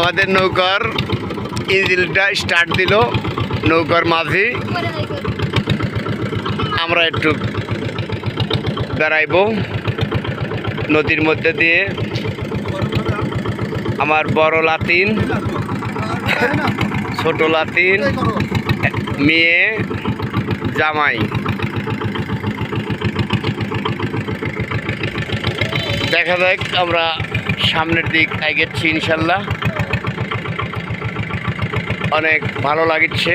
আমাদের নৌকার ইঞ্জিনটা স্টার্ট দিল, নৌকার মাঝি। আমরা একটু বেড়াইব, নদীর মধ্যে দিয়ে। আমার বড় লাতিন, ছোট লাতিন, মেয়ে, জামাই। দেখা যাক, আমরা সামনের দিক এগেছি ইনশাল্লাহ। অনেক ভালো লাগছে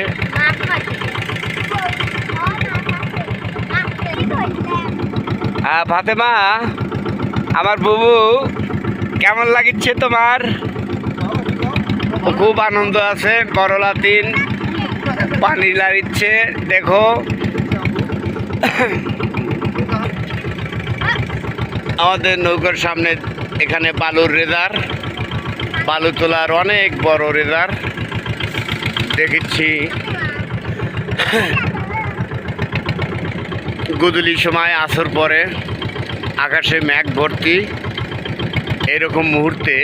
আহ, ফাতেমা আমার বুবু কেমন লাগিচ্ছে তোমার? খুব আনন্দ আছে করলা লাতিন পানি লাড়িচ্ছে দেখো। আমাদের নৌকার সামনে এখানে বালুর রেজার বালু তোলার অনেক বড় রেজার দেখেছি গুদুলি সময়, আসর পরে, আকাশে মেঘ ভর্তি, এরকম মুহূর্তে।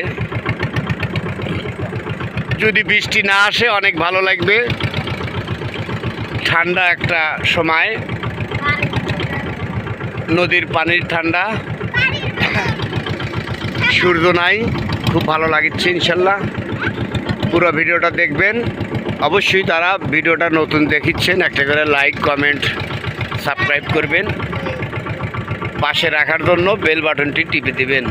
যদি বৃষ্টি না আসে, অনেক ভালো লাগবে। ঠান্ডা একটা সময়। নদীর পানির ঠান্ডা। সূর্য নাই, খুব ভালো লাগছে ইনশাল্লাহ। পুরো ভিডিওটা দেখবেন। অবশ্যই তারা ভিডিওটা নতুন দেখিচ্ছেন, একটা করে লাইক কমেন্ট সাবস্ক্রাইব করবেন। পাশে রাখার জন্য বেল বাটনটি টিপে দিবেন।